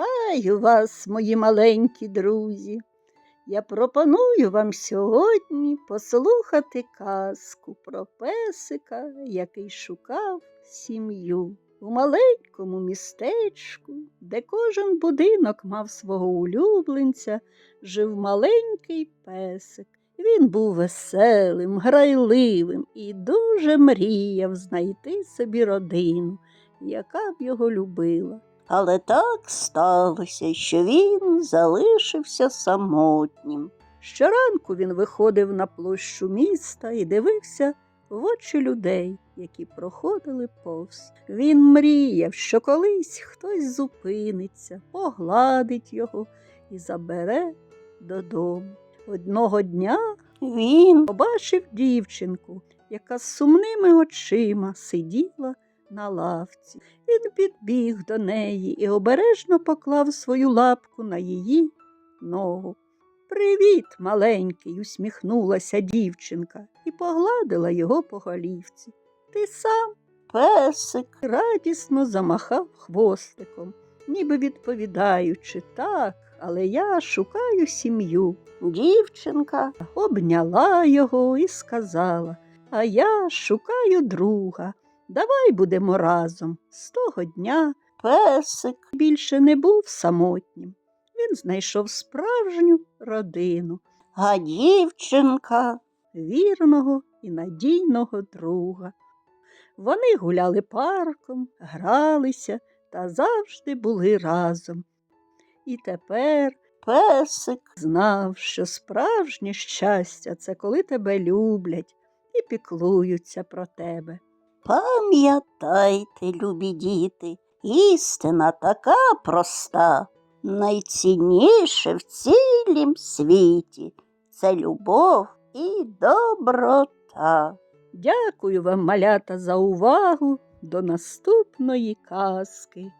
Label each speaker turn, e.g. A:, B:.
A: Вітаю вас, мої маленькі друзі. Я пропоную вам сьогодні послухати казку про песика, який шукав сім'ю. У маленькому містечку, де кожен будинок мав свого улюбленця, жив маленький песик. Він був веселим, грайливим і дуже мріяв знайти собі родину, яка б його любила.
B: Але так сталося, що він залишився самотнім.
A: Щоранку він виходив на площу міста і дивився в очі людей, які проходили повз. Він мріяв, що колись хтось зупиниться, погладить його і забере додому. Одного дня
B: Він
A: побачив дівчинку, яка з сумними очима сиділа на лавці. Він підбіг до неї і обережно поклав свою лапку на її ногу. Привіт, маленький, усміхнулася дівчинка і погладила його по голівці. Ти сам
B: песик,
A: радісно замахав хвостиком, ніби відповідаючи так, але я шукаю сім'ю.
B: дівчинка,
A: Обняла його і сказала, а я шукаю друга. Давай будемо разом. З того дня
B: песик,
A: більше не був самотнім. Він знайшов справжню родину,
B: а дівчинка,
A: вірного і надійного друга. Вони гуляли парком, гралися та завжди були разом. І тепер
B: песик,
A: знав, що справжнє щастя це коли тебе люблять і піклуються про тебе.
B: Пам'ятайте, любі діти, істина така проста. Найцінніше в цілім світі це любов і доброта.
A: Дякую вам, малята, за увагу. До наступної казки.